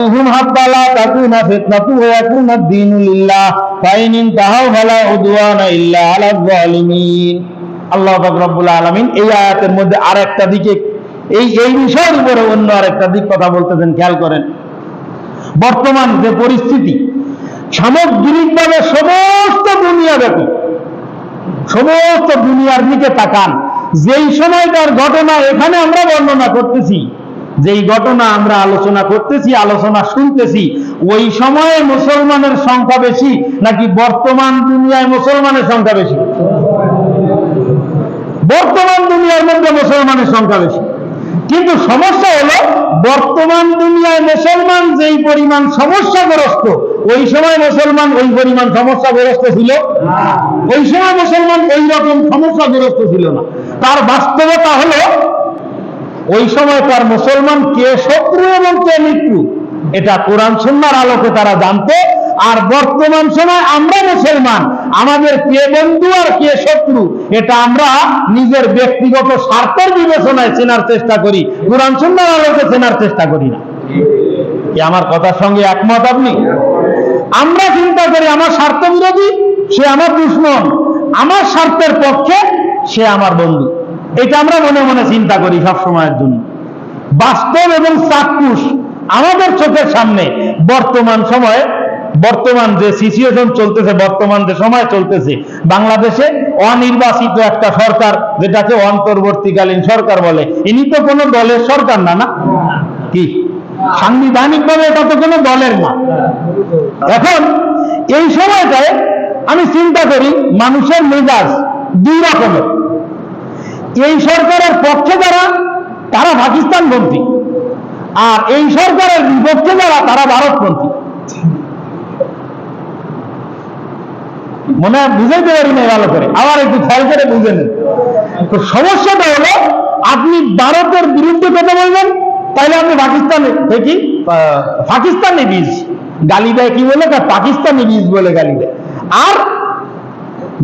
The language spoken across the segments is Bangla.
হুম হাব্বালা তাকুনা ফিতনাতু ওয়া ইয়াকুনা ad-দীনু লিল্লাহ। ফাইন ইনতাহাউ ফালা উদওয়ানা ইল্লা আলা যালিমিন আল্লাহ রব্বুল আলামিন এই আয়াতের মধ্যে আরেকটা দিকে এই এই বিষয়ের উপরে অন্য আরেকটা দিক কথা বলতেছেন, খেয়াল করেন। বর্তমান যে পরিস্থিতি, সামগ্রিকভাবে সমস্ত দুনিয়া ব্যাপী, সমস্ত দুনিয়ার দিকে তাকান। যেই সময়টার ঘটনা এখানে আমরা বর্ণনা করতেছি যেই ঘটনা আমরা আলোচনা করতেছি, আলোচনা শুনতেছি, ওই সময়ে মুসলমানের সংখ্যা বেশি নাকি বর্তমান দুনিয়ায় মুসলমানের সংখ্যা বেশি? বর্তমান দুনিয়ার মধ্যে মুসলমানের সংখ্যা বেশি। কিন্তু সমস্যা হলো, বর্তমান দুনিয়ায় মুসলমান যেই পরিমাণ সমস্যাগ্রস্ত, ওই সময় মুসলমান ওই পরিমাণ সমস্যাগ্রস্ত ছিল ওই সময় মুসলমান ওই রকম সমস্যাগ্রস্ত ছিল না। তার বাস্তবতা হলো ওই সময় তার মুসলমান কে? শত্রু এবং কে মিত্র এটা কোরআন সুন্নার আলোকে তারা জানতো। আর বর্তমান সময় আমরা মুসলমান, আমাদের কে বন্ধু আর কে শত্রু, এটা আমরা নিজের ব্যক্তিগত স্বার্থের বিবেচনায় চেনার চেষ্টা করি। কোরআন সুন্নার আলোকে চেনার চেষ্টা করি না। কি আমার কথার সঙ্গে একমত আপনি? আমরা চিন্তা করি আমার স্বার্থ বিরোধী, সে আমার দুশ্মন। আমার স্বার্থের পক্ষে সে আমার বন্ধু। এটা আমরা মনে মনে চিন্তা করি সব সময়ের জন্য। বাস্তব এবং চাক্ষুষ আমাদের চোখের সামনে বর্তমান সময়ে, বর্তমান যে সিচুয়েশন চলতেছে, বর্তমান যে সময় চলতেছে, বাংলাদেশে অনির্বাচিত একটা সরকার, যেটাকে অন্তর্বর্তীকালীন সরকার বলে। ইনি তো কোনো দলের সরকার না না? কি? সাংবিধানিক ভাবে এটা তো কোনো দলের না। এখন এই সময়টায় আমি চিন্তা করি মানুষের মেজাজ দুই রকমের। এই সরকারের পক্ষে যারা, তারা পাকিস্তান পাকিস্তানপন্থী। আর এই সরকারের বিপক্ষে যারা, তারা ভারতপন্থী। মনে বুঝাইতে পারি না ভালো করে। আবার একটু খেয়াল করে বুঝে নেন। তো সমস্যাটা হলো, আপনি ভারতের বিরুদ্ধে কথা বলবেন তাহলে আপনি পাকিস্তানে দেখি পাকিস্তানি বীজ। গালি দেয় কি বলে? পাকিস্তানি বীজ বলে গালি দেয়। আর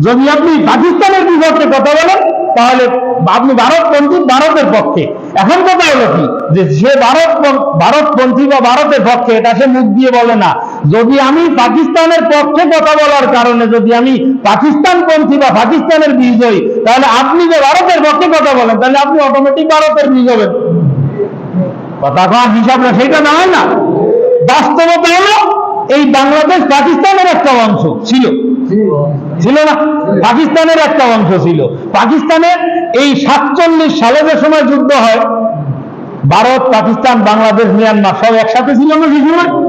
যদি আপনি পাকিস্তানের বিপক্ষে কথা বলেন তাহলে আপনি ভারতপন্থী ভারতের পক্ষে। এখন কথা হলো কি? যে সে ভারত ভারতপন্থী বা ভারতের পক্ষে, এটা সে মুখ দিয়ে বলে না। যদি আমি পাকিস্তানের পক্ষে কথা বলার কারণে যদি আমি পাকিস্তানপন্থী বা পাকিস্তানের বীজ হই তাহলে আপনি যে ভারতের পক্ষে কথা বলেন, তাহলে আপনি অটোমেটিক ভারতের বীজ হবেন। কথা কওয়ার হিসাব না সেটা না হয় না। বাস্তবতা হলো, এই বাংলাদেশ পাকিস্তানের একটা অংশ ছিল। ছিল না। পাকিস্তানের একটা অংশ ছিল। পাকিস্তানের এই সাতচল্লিশ সালে যে সময় যুদ্ধ হয়, ভারত, পাকিস্তান, বাংলাদেশ, মিয়ানমার সব একসাথে ছিল না সেই সময়?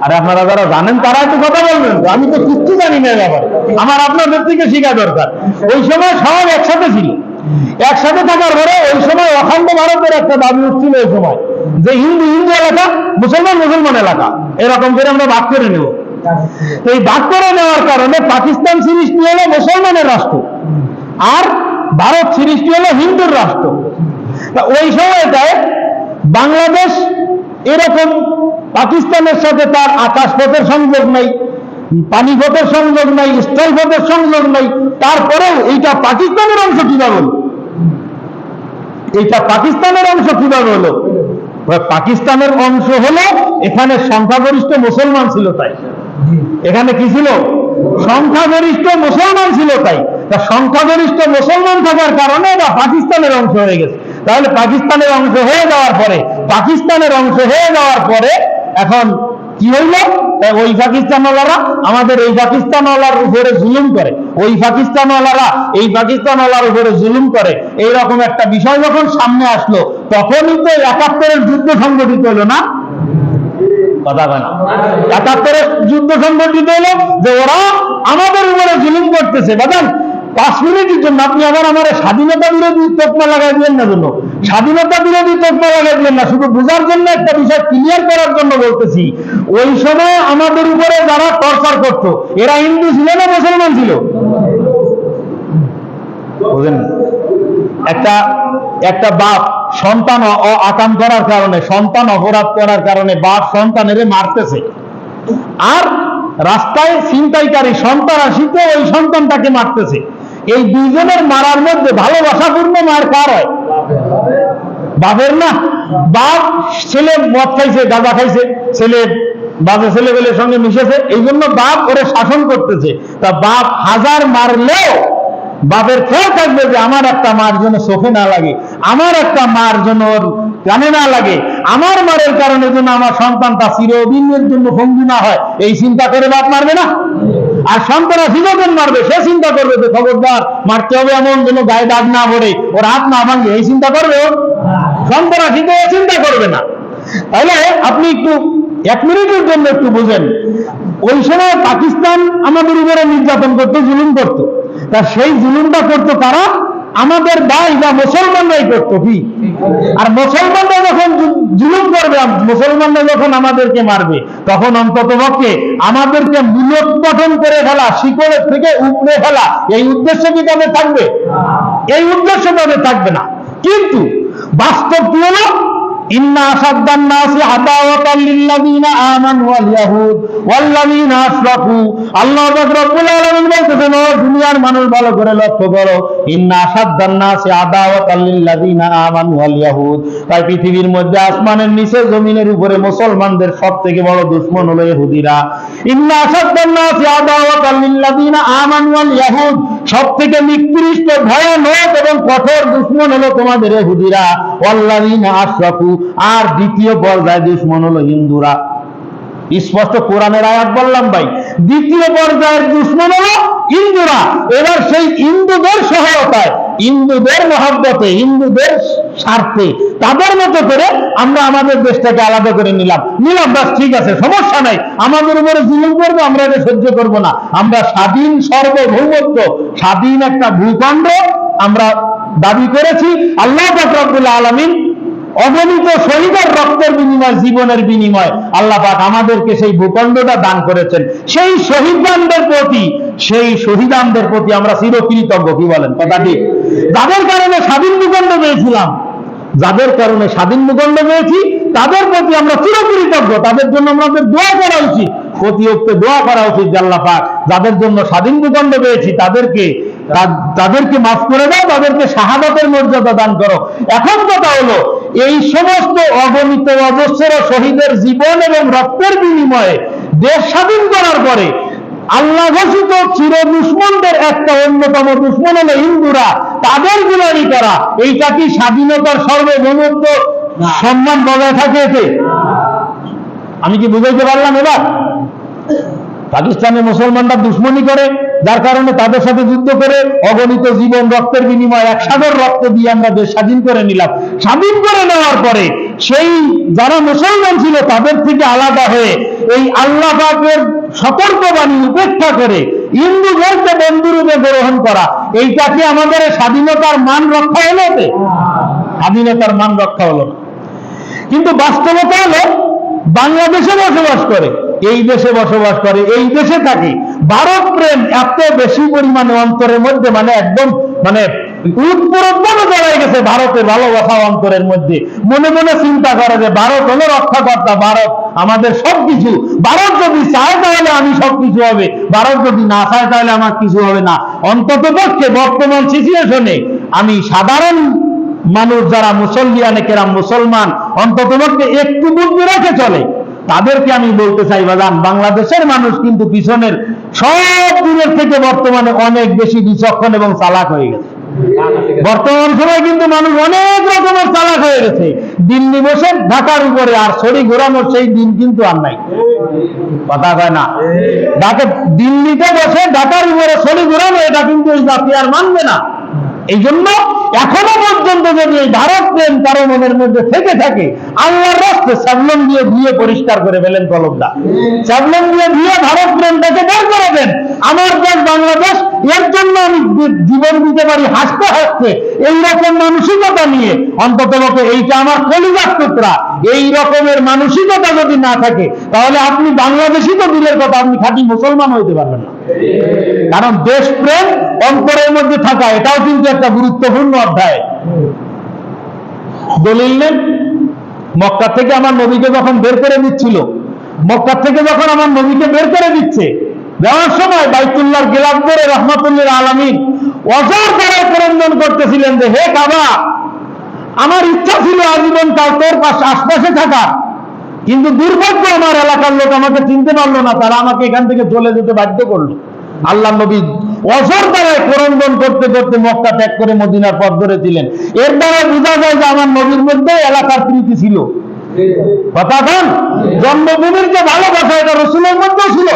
আর আপনারা যারা জানেন, তারা একটু কথা বলবেন। আমি তো কিচ্ছু জানি না ব্যাপারে। আমার আপনাদের থেকে শেখা দরকার। ওই সময় সব একসাথে ছিল। একসাথে থাকার পরে ওই সময় অখণ্ড ভারতের একটা দাবি উঠছিল ওই সময়। যে হিন্দু হিন্দু এলাকা, মুসলমান মুসলমান এলাকা। এরকম করে আমরা ভাগ করে নেব। এই ভাগ করে নেওয়ার কারণে পাকিস্তান সৃষ্টি হলো মুসলমানের রাষ্ট্র। আর ভারত সৃষ্টি হলো হিন্দুর রাষ্ট্র। ওই সময়টায় বাংলাদেশ এরকম পাকিস্তানের সাথে তার আকাশ পথের সংযোগ নাই, পানি পথের সংযোগ নাই, স্থল পথের সংযোগ নাই, তারপরেও এইটা পাকিস্তানের অংশ কীভাবে হলো? এইটা পাকিস্তানের অংশ কীভাবে হলো? পাকিস্তানের অংশ হলো এখানে সংখ্যাগরিষ্ঠ মুসলমান ছিল তাই। এখানে কি ছিল? সংখ্যাগরিষ্ঠ মুসলমান ছিল তাই। তা সংখ্যাগরিষ্ঠ মুসলমান থাকার কারণে বা পাকিস্তানের অংশ হয়ে গেছে। তাহলে পাকিস্তানের অংশ হয়ে যাওয়ার পরে, পাকিস্তানের অংশ হয়ে যাওয়ার পরে এখন কি হইল? ওই পাকিস্তানওয়ালারা, আমাদের এই পাকিস্তানওয়ালার উপরে জুলুম করে। ওই পাকিস্তানওয়ালারা এই পাকিস্তানওয়ালার উপরে জুলুম করে। এই রকম একটা বিষয় যখন সামনে আসলো, তখনই তো একাত্তরের যুদ্ধ সংগঠিত হলো না? কথা বলে একাত্তরের যুদ্ধ সংগঠিত হলো যে ওরা আমাদের উপরে জুলুম করতেছে। মিনিটের জন্য আপনি আবার আমার স্বাধীনতা বিরোধী লাগাই দিলেন না জন্য স্বাধীনতা বিরোধী লাগাই দিলেন না। শুধু বোঝার জন্য একটা বিষয় ক্লিয়ার করার জন্য বলতেছি। ওই সময় আমাদের উপরে যারা টর্চার করতো, এরা হিন্দু ছিল না মুসলমান ছিল? বুঝলেন একটা একটা বাপ সন্তান আকাম করার কারণে, সন্তান অপরাধ করার কারণে বাপ সন্তানের মারতেছে। আর রাস্তায় ছিনতাইকারী সন্তান আসিতে ওই সন্তানটাকে মারতেছে। এই দুইজনের মারার মধ্যে ভালোবাসাপূর্ণ মার কার হয়? বাপের না? বাপ ছেলে মদ খাইছে, গাঁজা খাইছে, ছেলে বাজে ছেলেবেলের সঙ্গে মিশেছে এই জন্য বাপ ওরে শাসন করতেছে। তা বাপ হাজার মারলেও বাপের খেয়াল থাকবে যে আমার একটা মার জন্য চোখে না লাগে, আমার একটা মার জন্য ওর কানে না লাগে, আমার মারের কারণে যেন আমার সন্তানটা চিরদিনের জন্য ভঙ্গি না হয়, এই চিন্তা করে বাপ মারবে না? আর সন্তানা চিরদিন মারবে, সে চিন্তা করবে যে খবরদার, মারতে হবে এমন যেন গায়ে দাগ না পড়ে, ওর হাত না ভাঙে, এই চিন্তা করবে ও? সন্তানা কিন্তু চিন্তা করবে না। তাহলে আপনি একটু এক মিনিটের জন্য একটু বুঝেন, ওই সময় পাকিস্তান আমাদের উপরে নির্যাতন করতো, জুলুম করতো। তা সেই জুলুমটা করতো কারা আমাদের ভাই বা মুসলমানরাই করতো কি? আর মুসলমানরা যখন জুলুম করবে মুসলমানরা যখন আমাদেরকে মারবে, তখন অন্তত পক্ষে আমাদেরকে মূলোৎপাটন করে ফেলা, শিকড়ের থেকে উপড়ে ফেলা, এই উদ্দেশ্য কি তাদের থাকবে? এই উদ্দেশ্য তাদের থাকবে না। কিন্তু বাস্তব কি হলো দুনিয়ার মানুষ, ভালো করে লক্ষ্য করো। তাই পৃথিবীর মধ্যে আসমানের নিচে, জমিনের উপরে মুসলমানদের সবথেকে বড় দুশমন হলো ইহুদিরা। ইয়াহুদ। সবথেকে নিকৃষ্ট, ভয়ানক এবং কঠোর দুশমন হলো তোমাদের ইহুদিরা। ওয়াল্লাযিনা আশরাকু আর দ্বিতীয় পর্যায়ে দুশমন হলো হিন্দুরা। স্পষ্ট কোরআনের আয়াত বললাম ভাই। দ্বিতীয় পর্যায়ের দুশ্মন হলো হিন্দুরা। এবার সেই হিন্দুদের সহায়তায়, হিন্দুদের মহাব্বতে, হিন্দুদের স্বার্থে, তাদের মতো করে আমরা আমাদের দেশটাকে আলাদা করে নিলাম। নিলাম, বাস ঠিক আছে, সমস্যা নাই। আমাদের উপরে জুলুম করব, আমরা এটা সহ্য করব না। আমরা স্বাধীন, সর্বভৌমত্ব, স্বাধীন একটা ভূখণ্ড আমরা দাবি করেছি। আল্লাহ রব্বুল আলমিন অগণিত শহীদের রক্তের বিনিময়, জীবনের বিনিময় আল্লাহ পাক আমাদেরকে সেই ভূখণ্ডটা দান করেছেন। সেই শহীদানদের প্রতি, সেই শহীদানদের প্রতি আমরা চিরকৃতজ্ঞ, কি বলেন? কথা ঠিক? যাদের কারণে স্বাধীন ভূখণ্ড পেয়েছিলাম, যাদের কারণে স্বাধীন ভূখণ্ড পেয়েছি, তাদের প্রতি আমরা চিরকৃতজ্ঞ। তাদের জন্য আমাদের দোয়া করা উচিত। প্রতি অক্তে দোয়া করা উচিত আল্লাহ পাক যাদের জন্য স্বাধীন ভূখণ্ড পেয়েছি, তাদেরকে তাদেরকে মাফ করে দাও, তাদেরকে শাহাদাতের মর্যাদা দান করো। এখন কথা হলো এই সমস্ত অগণিত অজস্র শহীদের জীবন এবং রক্তের বিনিময়ে দেশ স্বাধীন করার পরে আল্লাহ ঘোষিত চির দুশ্মনদের একটা অন্যতম দুশ্মন হলো হিন্দুরা, তাদের গুলারি করা, এইটা কি স্বাধীনতার সর্বভৌমত্ব সম্মান বজায় থাকে এতে? আমি কি বুঝাইতে পারলাম এবার? পাকিস্তানে মুসলমানরা দুশ্মনী করে। যার কারণে তাদের সাথে যুদ্ধ করে অগণিত জীবন রক্তের বিনিময় এক সাগর রক্ত দিয়ে আমরা দেশ স্বাধীন করে নিলাম। স্বাধীন করে নেওয়ার পরে সেই যারা মুসলমান ছিল তাদের থেকে আলাদা হয়ে এই আল্লাহ পাকের সতর্কবাণী উপেক্ষা করে হিন্দু হিন্দুদেরকে বন্ধুরূপে গ্রহণ করা এইটাকে আমাদের স্বাধীনতার মান রক্ষা হলো? স্বাধীনতার মান রক্ষা হলো কিন্তু বাস্তবতা হলো বাংলাদেশে বসবাস করে। এই দেশে বসবাস করে, এই দেশে থাকে। ভারত প্রেম এত বেশি পরিমাণে অন্তরের মধ্যে মানে একদম মানে গেছে ভারতের ভালোবাসা অন্তরের মধ্যে। মনে মনে চিন্তা করে যে ভারত হলো রক্ষাকর্তা, ভারত আমাদের সবকিছু। ভারত যদি চায় তাহলে আমি সবকিছু হবে। ভারত যদি না চায় তাহলে আমার কিছু হবে না। অন্তত পক্ষে বর্তমান সিচুয়েশনে আমি সাধারণ মানুষ যারা মুসল্লিয়ানে কেরাম মুসলমান, অন্তত একটু বুদ্ধি রেখে চলে। তাদেরকে আমি বলতে চাই বাজান বাংলাদেশের মানুষ কিন্তু পিছনের সব দিনের থেকে বর্তমানে অনেক বেশি বিচক্ষণ এবং চালাক হয়ে গেছে। বর্তমান সময় কিন্তু মানুষ অনেক রকমের চালাক হয়ে গেছে। দিল্লি বসে ঢাকার উপরে আর ছড়ি ঘোরানোর সেই দিন কিন্তু আর নাই। কথা কয় না? ঢাকা দিল্লিতে বসে ঢাকার উপরে ছড়ি ঘোরানো এটা কিন্তু এই জাতি আর মানবে না। এই জন্য এখনও পর্যন্ত যদি এই ভারত প্রেম কারও মনের মধ্যে থেকে থাকে, আল্লাহর রাস্তে স্যাবলন দিয়ে ধুয়ে পরিষ্কার করে ফেলেন কলমটা। স্যাবলন দিয়ে ধুয়ে ভারত প্রেমটাকে বের করে দেন। আমার দেশ বাংলাদেশ, এর জন্য আমি জীবন দিতে পারি হাসতে হাসতে। এইরকম মানসিকতা নিয়ে অন্তত এইটা আমার কলিজার টুকরা। এই রকমের মানসিকতা যদি না থাকে, তাহলে আপনি বাংলাদেশি তো দূরের কথা, আপনি খাঁটি মুসলমান হইতে পারবেন না। কারণ দেশপ্রেম অন্তরের মধ্যে থাকা, এটাও কিন্তু একটা গুরুত্বপূর্ণ অধ্যায়। দলিল নেন মক্কা থেকে আমার নবীকে যখন বের করে দিচ্ছিল, মক্কা থেকে যখন আমার নবীকে বের করে দিচ্ছে দেওয়ার সময় বাইতুল্লাহর গেলাপ করে রহমাতুল্লাহ আলমিন অজর দ্বারা ক্রন্দন করতেছিলেন যে, হে কাবা, আমার ইচ্ছা ছিল আজীবন কাল তোর পাশে, আশপাশে থাকা কিন্তু দুর্ভাগ্য আমার এলাকার লোক আমাকে চিনতে পারল না তারা আমাকে এখান থেকে চলে যেতে বাধ্য করল। আল্লাহ নবী অসর দ্বারাই করন্দন করতে করতে মক্কা ত্যাগ করে মদিনার পথ ধরেছিলেন। এর দ্বারা বোঝা যায় যে আমার নবীর মধ্যে এলাকার প্রীতি ছিল। কথা জন্মভূমির যে ভালোবাসা এটা রসুলের মধ্যেও ছিল।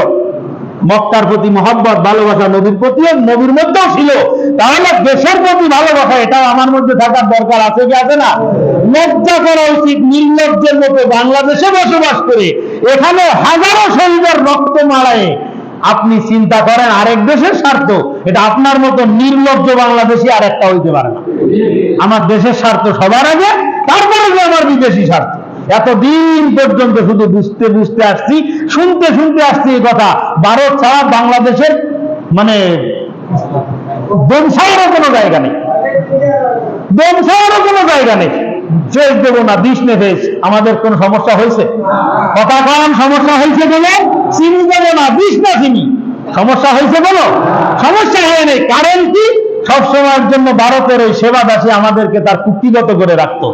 মক্কার প্রতি মহব্বত, ভালোবাসা নবীর প্রতি নবীর মধ্যেও ছিল। তাহলে দেশের প্রতি ভালোবাসা, এটাও আমার মধ্যে থাকার দরকার আছে কি আছে না? লজ্জা করা উচিত, নির্লজ্জের মতো বাংলাদেশে বসবাস করে। এখানে হাজারো শহীদের রক্ত মারায় আপনি চিন্তা করেন, আরেক দেশের স্বার্থ, এটা আপনার মতো নির্লজ্জ বাংলাদেশি আর একটা হইতে পারে না। আমার দেশের স্বার্থ সবার আগে, তারপরে আমার বিদেশি স্বার্থ। এতদিন পর্যন্ত শুধু বুঝতে বুঝতে আসছি, শুনতে শুনতে আসছি এই কথা। ভারত ছাড়া বাংলাদেশের মানে ব্যবসায়েরও কোনো জায়গা নেই। ব্যবসায়েরও কোনো জায়গা নেই। চেক দেবো না বিষ নেভেস আমাদের কোন সমস্যা হয়েছে? কথা কম সমস্যা হয়েছে বলে চিনি দেবো না বিষ না চিনি। সমস্যা হয়েছে বলো? সমস্যা হয় নাই। কারণ কি? সবসময়ের জন্য ভারতের ওই সেবা দাসী আমাদেরকে তার কুক্তিগত করে রাখতো।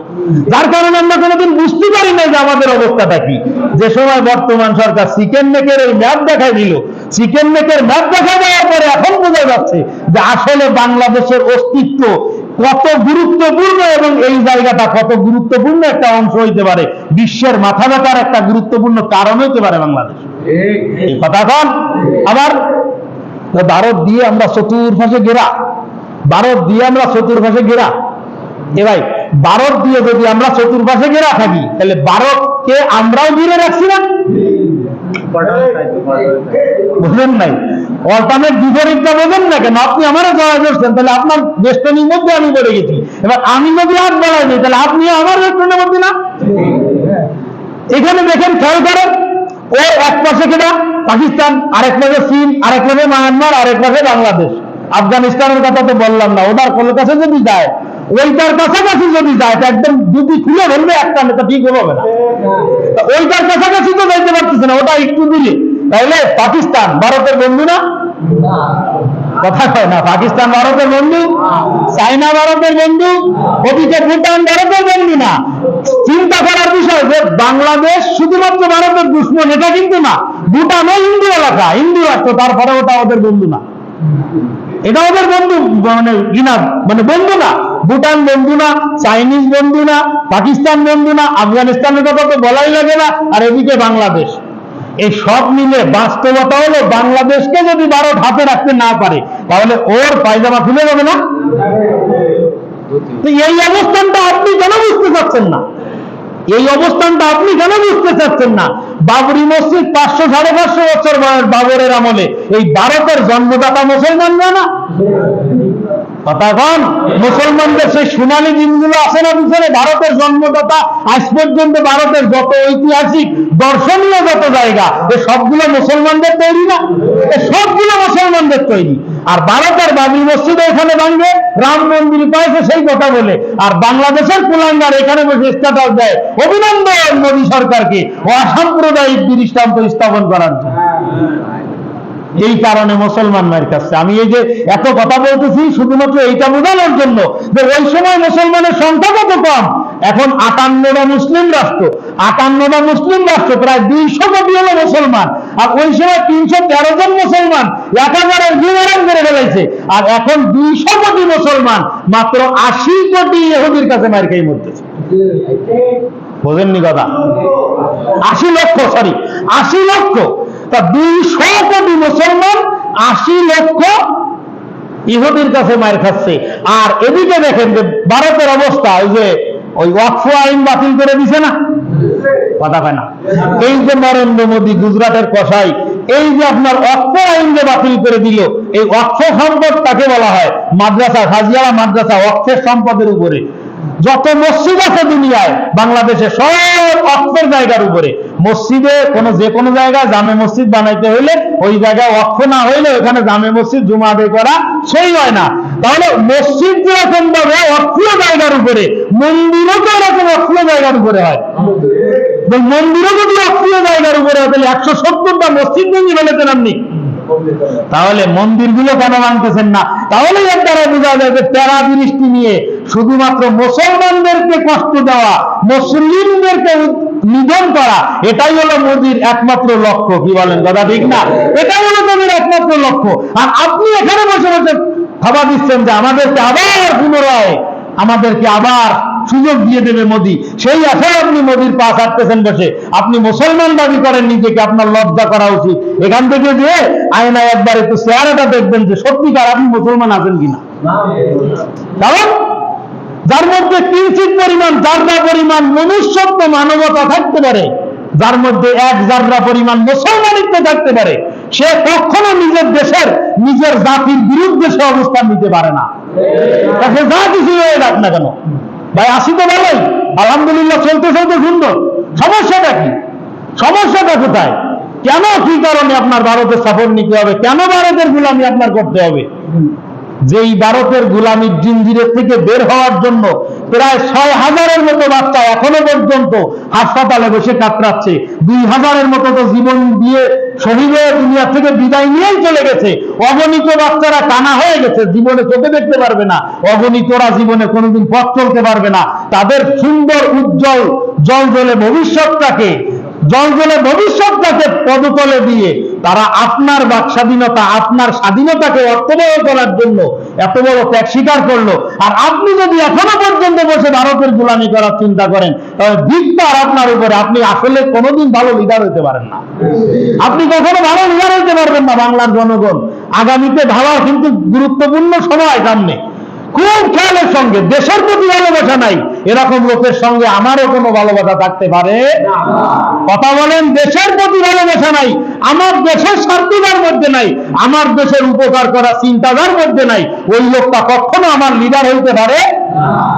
যার কারণে আমরা কোনোদিন বুঝতে পারি না যে আমাদের অবস্থাটা কি। যে সময় বর্তমান সরকার চিকেন নেকের এই ম্যাপ দেখাই দিল, চিকেন নেকের ম্যাপ দেখা দেওয়ার পরে এখন বোঝা যাচ্ছে যে আসলে বাংলাদেশের অস্তিত্ব কত গুরুত্বপূর্ণ এবং এই জায়গাটা কত গুরুত্বপূর্ণ একটা অংশ হইতে পারে। বিশ্বের মাথা ব্যথার একটা গুরুত্বপূর্ণ কারণ হইতে পারে বাংলাদেশ। এই কথা কন আবার ভারত দিয়ে আমরা চতুর্পাশে ঘেরা। ভারত দিয়ে আমরা চতুর্পাশে ঘেরা। এ ভাই, ভারত দিয়ে যদি আমরা চতুর্পাশে ঘেরা থাকি, তাহলে ভারতকে আমরাও ঘিরে রাখছি না? বুঝলেন নাই? অল্টারনেট বিপরীতটা বোঝেন না কেন? আপনি আমারও জড়াই করছেন তাহলে আপনার বেষ্টনীর মধ্যে আমি পড়ে গেছি। এবার আমি যদি হাত বাড়াই তাহলে আপনি আমার বেষ্টনের মধ্যে না? এখানে দেখেন খেয়াল করেন ও এক পাশে কিনা? পাকিস্তান, আরেক পাশে চীন, আরেক পাশে মায়ানমার, আরেক পাশে বাংলাদেশ। আফগানিস্তানের কথা তো বললাম না, ওটার কোনো কাছে যদি যায়? ওইটার কাছাকাছি যদি যায়, তো একদম দুটি খুলে ধরবে, একটা নেতা ঠিক হবে না। ওইটার কাছাকাছি তো যাইতে পারতেছে না, ওটা একটু দিলে তাইলে পাকিস্তান, ভারতের বন্ধু না? কথা কয় না, পাকিস্তান ভারতের বন্ধু? চাইনা ভারতের বন্ধু? ওদিকে ভুটান ভারতের বন্ধু না চিন্তা করার বিষয় যে বাংলাদেশ শুধুমাত্র ভারতের দুশ্মন, এটা কিন্তু না। ভুটানও হিন্দু এলাকা। হিন্দু রাষ্ট্র, তারপরে ওটা ওদের বন্ধু না। এটা ওদের বন্ধু মানে কিনা মানে বন্ধু না। ভুটান বন্ধু না, চাইনিজ বন্ধু না, পাকিস্তান বন্ধু না, আফগানিস্তানের কথা তো বলাই লাগে না, আর এদিকে বাংলাদেশ। এই সব মিলে বাস্তবতা হলো বাংলাদেশকে যদি ভারত হাতে রাখতে না পারে, তাহলে ওর পায়জামা খুলে যাবে না? এই অবস্থানটা আপনি কেন বুঝতে পারছেন না? এই অবস্থানটা আপনি কেন বুঝতে চাচ্ছেন না? বাবরি মসজিদ পাঁচশো, সাড়ে পাঁচশো বছর বয়স বাবরের আমলে। এই ভারতের জন্মদাতা মুসলমানরা না কন, মুসলমানদের সেই সোনালী দিনগুলো আছে না পিছনে? ভারতের জন্মদাতা, আজ পর্যন্ত ভারতের যত ঐতিহাসিক, দর্শনীয় যত জায়গা, এ সবগুলো মুসলমানদের তৈরি না? এ সবগুলো মুসলমানদের তৈরি। আর ভারতের বাবরি মসজিদ এখানে ভাঙবে রাম মন্দির পাইছে সেই কথা বলে। আর বাংলাদেশের কুলাঙ্গার এখানে বসে স্ট্যাটাস দেয়, অভিনন্দন মোদী সরকারকে, অসাম্প্রদায়িক দৃষ্টান্ত স্থাপন করার জন্য। এই কারণে মুসলমান মায়ের কাছে। আমি এই যে এত কথা বলতেছি, শুধুমাত্র এইটা বোঝানোর জন্য যে ওই সময় মুসলমানের সংখ্যা কত কম? এখন আটান্নটা মুসলিম রাষ্ট্র আটান্নটা মুসলিম রাষ্ট্র, প্রায় দুইশো কোটি হলো মুসলমান। আর ওই সময় তিনশো তেরো জন মুসলমান একেবারে বিবরণ করে ফেলেছে। আর এখন দুইশো কোটি মুসলমান, মাত্র আশি কোটি ইহুদির কাছে মার খেয়ে মরতেছে। বোঝেননি কথা? আশি লক্ষ সরি আশি লক্ষ। তা দুইশো কোটি মুসলমান আশি লক্ষ ইহুদির কাছে মায়ের খাচ্ছে। আর এদিকে দেখেন যে ভারতের অবস্থা, ওই যে ওই ওয়াকফ আইন বাতিল করে দিছে না? কথা হয় না। এই যে নরেন্দ্র মোদী গুজরাটের কষাই এই যে আপনার অক্ষ আইন যে বাতিল করে দিল, এই অক্ষ সম্পদ তাকে বলা হয় মাদ্রাসা হাজিয়ারা মাদ্রাসা অক্ষের সম্পদের উপরে। যত মসজিদ আছে দুনিয়ায় বাংলাদেশে সব অক্ষের জায়গার উপরে। মসজিদে কোনো যে কোনো জায়গায় জামে মসজিদ বানাইতে হইলে ওই জায়গায় অক্ষ না হইলে ওখানে জামে মসজিদ জুমা আদায় করা সেই হয় না। তাহলে মসজিদ যেরকম ভাবে অক্ষীয় জায়গার উপরে মন্দিরও তো এরকম অক্ষীয় জায়গার উপরে হয়। মন্দিরও যদি অক্ষীয় জায়গার উপরে হয় তাহলে একশো সত্তরটা মসজিদ ভেঙে ফেলেছেন আপনি। তাহলে মন্দিরগুলো কেন মানতেছেন না? তাহলে দ্বারা বোঝা যায় যে তেরা দৃষ্টি নিয়ে শুধুমাত্র মুসলমানদেরকে কষ্ট দেওয়া, মুসলিমদেরকে নিধন করা, এটাই হলো মোদির একমাত্র লক্ষ্য। কি বলেন দাদা ঠিক না? এটাই হলো মোদির একমাত্র লক্ষ্য। আর আপনি এখানে বসে বসে ভাবা দিচ্ছেন যে আমাদেরকে আবার পুনরায়, আমাদেরকে আবার সুযোগ দিয়ে দেবে মোদি। সেই আশায় আপনি মোদির পা ছাড়তেছেন বসে। আপনি মুসলমান দাবি করেন নিজেকে, আপনার লজ্জা করা উচিত। এখান থেকে যে আয়নায় একবার একটু চেহারাটা দেখবেন যে সত্যিকার আপনি মুসলমান আছেন কিনা। কারণ যার মধ্যে কিঞ্চিত পরিমাণ জাররা পরিমাণ মনুষ্যত্ব, মানবতা থাকতে পারে, যার মধ্যে এক জাররা পরিমাণ মুসলমানিত্ব থাকতে পারে, সে কখনো নিজের দেশের, নিজের জাতির বিরুদ্ধে সে অবস্থান নিতে পারে না। তাকে যা কিছু হয়ে যাক না কেন? ভাই, আসি তো ভালোই। আলহামদুলিল্লাহ চলতে চলতে সুন্দর। সমস্যাটা কি? সমস্যাটা কোথায়? কেন কি কারণে আপনার ভারতের সফর নিতে হবে? কেন ভারতের গুলামি আপনার করতে হবে? যেই ভারতের গুলামির জিঞ্জিরের থেকে বের হওয়ার জন্য প্রায় ছয় হাজারের মতো বাচ্চা এখনও পর্যন্ত হাসপাতালে বসে কাতরাচ্ছে। দুই হাজারের মতো তো জীবন দিয়ে শরীরে দুনিয়া থেকে বিদায় নিয়েই চলে গেছে। অগণিত বাচ্চারা টানা হয়ে গেছে, জীবনে চোখে দেখতে পারবে না। অগণিতরা জীবনে কোনোদিন পথ চলতে পারবে না। তাদের সুন্দর, উজ্জ্বল জল জলে ভবিষ্যৎটাকে জল জলে ভবিষ্যৎটাকে পদতলে দিয়ে তারা আপনার বাক স্বাধীনতা, আপনার স্বাধীনতাকে অর্থবহ করার জন্য এত বড় ত্যাগ স্বীকার করল। আর আপনি যদি এখনও পর্যন্ত বসে ভারতের গোলামি করার চিন্তা করেন, তাহলে ধিক্কার আপনার উপরে আপনি আসলে কোনোদিন ভালো লিডার হইতে পারেন না। আপনি কখনো ভালো লিডার হতে পারবেন না বাংলার জনগণ। আগামীতে ভাবার কিন্তু গুরুত্বপূর্ণ সময় সামনে। খুব খেয়ালের সঙ্গে দেশের প্রতি ভালোবাসা নাই। এরকম লোকের সঙ্গে আমারও কোনো ভালোবাসা থাকতে পারে? কথা বলেন দেশের প্রতি ভালোবাসা নাই আমার দেশের স্বার্থতার মধ্যে নাই আমার দেশের উপকার করা চিন্তাধার মধ্যে নাই ওই লোকটা কখনো আমার লিডার হইতে পারে?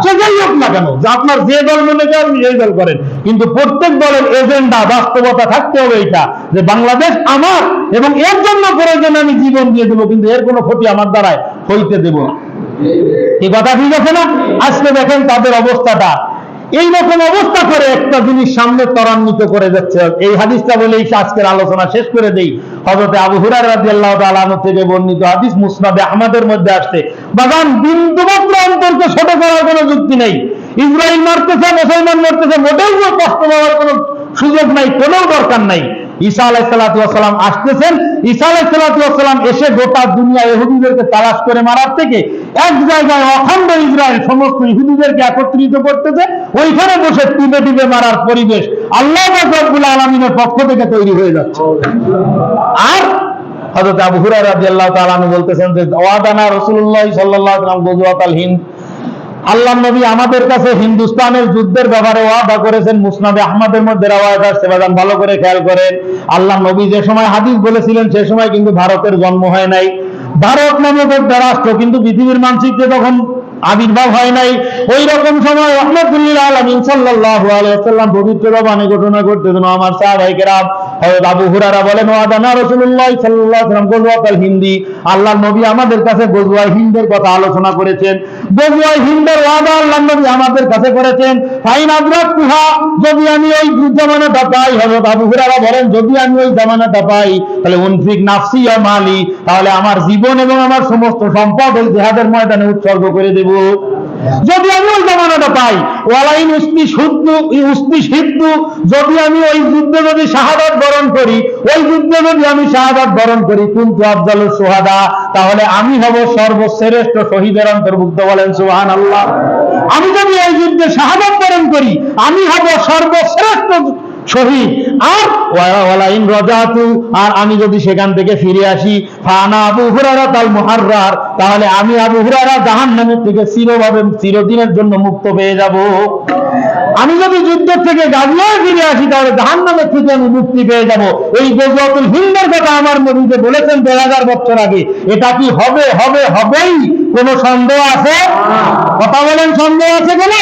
সে যাই হোক না কেন যে আপনার যে দল মনে করেন সেই দল করেন। কিন্তু প্রত্যেক দলের এজেন্ডা বাস্তবতা থাকতে হবে এটা যে বাংলাদেশ আমার এবং এর জন্য প্রয়োজন আমি জীবন দিয়ে দেবো কিন্তু এর কোনো ক্ষতি আমার দ্বারায় হইতে দেব না। এই কথা ঠিক আছে না? আজকে দেখেন তাদের অবস্থাটা। এই রকম অবস্থা করে একটা জিনিস সামনে ত্বরান্বিত করে যাচ্ছে। এই হাদিসটা বলেই আজকের আলোচনা শেষ করে দেই। হজরতে আবু হুরার তাআলা আনহু থেকে বর্ণিত হাদিস মুসনাদে আহমদের মধ্যে আসছে। বাগান বিন্দুমাত্র অন্তরকে ছোট করার কোনো যুক্তি নেই। ইসরায়েল মারতেছে, মুসলমান মারতেছে, মোটেও কষ্ট পাওয়ার কোনো সুযোগ নাই, কোনো দরকার নাই। ঈসা আলাইসালাম আসতেছেন। ঈসা আলাইসালাম এসে গোটা দুনিয়া ইহুদিদেরকে তালাশ করে মারার থেকে এক জায়গায় অখণ্ড ইসরায়েল সমস্ত ইহুদিদেরকে একত্রিত করতেছে। ওইখানে বসে টিপে টিপে মারার পরিবেশ আল্লাহ রব্বুল আলমিনের পক্ষ থেকে তৈরি হয়ে যাচ্ছে। আর হযরত আবু হুরায়রা রাদিয়াল্লাহু তাআলা বলতেছেন যে, ওয়াদানা রাসূলুল্লাহ সাল্লাল্লাহু আলাইহি ওয়াসাল্লাম গজওয়াতাল হিন্দ আল্লাহ নবী আমাদের কাছে হিন্দুস্তানের যুদ্ধের ব্যাপারে ওয়াদা করেছেন, মুসনাদে আহমদের মধ্যে রাওয়ায়াত আসছে বাজান ভালো করে খেয়াল করেন। আল্লাহ নবী যে সময় হাদিস বলেছিলেন, সে সময় কিন্তু ভারতের জন্ম হয় নাই। ভারত নামক একটা রাষ্ট্র, কিন্তু পৃথিবীর মানচিত্রে তখন আবির্ভাব হয় নাই। ওই রকম সময় রহমতুল্লাহ আলমিন সাল্লাল্লাহু আলাইহি ওয়াসাল্লাম পবিত্র বাণী ঘোষণা করতেছেন আমার সাহাবাইকেরাম আবু হুরায়রা বলেন ওয়াদানা রাসূলুল্লাহ সাল্লাল্লাহু আলাইহি ওয়াসাল্লাম হিন্দি। আল্লাহ নবী আমাদের কাছে গজওয়াই হিন্দের কথা আলোচনা করেছেন। ওয়াদা আল্লাহ নবী আমাদের কাছে করেছেন, ফাইন আদরাত কুহা যদি আমি ওই জামানাটা পাই আবু বলেন, যদি আমি ওই জামানাটা পাই, তাহলে উনফিক নাফসি মালি, তাহলে আমার জীবন এবং আমার সমস্ত সম্পদ ওই জিহাদের ময়দানে উৎসর্গ করে দেব। যদি আমি ওই জামানাটা পাই ওয়ালাইন উস্তি শুদ্ধ উস্তি সিদ্ধ যদি আমি ওই যুদ্ধে যদি শাহাদাত বরণ করি, ওই যুদ্ধে যদি আমি শাহাদাত বরণ করি, কিন্তু আফজাল সোহাদা, তাহলে আমি হব সর্বশ্রেষ্ঠ শহীদের অন্তর্ভুক্ত বলেন সুহান আল্লাহ আমি যদি এই যুদ্ধে শাহাদাত বরণ করি, আমি হব সর্বশ্রেষ্ঠ শহীদ। আর রাজাতু, আর আমি যদি সেখান থেকে ফিরে আসি, ফানা আবু হুরারা তাল মুহাররার, তাহলে আমি আবু হুরারা জাহান্নামের থেকে চিরভাবে, চিরদিনের জন্য মুক্ত পেয়ে যাব। আমি যদি যুদ্ধের থেকে গাজিয়ে ফিরে আসি, তাহলে জাহান্নামের থেকে আমি মুক্তি পেয়ে যাব। এই গজওয়াতুল হিন্দের কথা আমার নবীতে বলেছেন দেড় হাজার বছর আগে। এটা কি হবে হবে, হবেই? কোনো সন্দেহ আছে? কথা বলেন সন্দেহ আছে কোনো?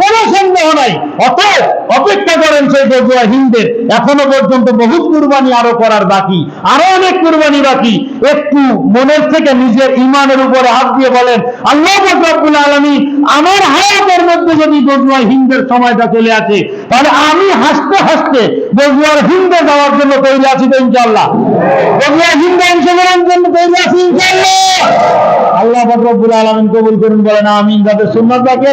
কোনো সন্দেহ নাই। অতএব অপেক্ষা করেন সেই গজওয়া হিন্দের। এখনও পর্যন্ত বহু কুরবানি আরও করার বাকি। আরও অনেক কুরবানি বাকি। একটু মনের থেকে নিজের ইমানের উপরে হাত দিয়ে বলেন আল্লাহ রব্বুল আলামিন আমার হায়াতের মধ্যে যদি গজওয়া হিন্দের সময়টা চলে আসে তাহলে আমি হাসতে হাসতে বগুয়ার হিন্দে যাওয়ার জন্য তৈরি আছি তো ইনশাল্লাহ বগুয়ার হিন্দে অংশগ্রহণের জন্য তৈরি আছি ইনশাল্লাহ আল্লাহ রব্বুল আলমিন কবুল করুন বলেন আমিন। যাদের সুন্নাত বাকি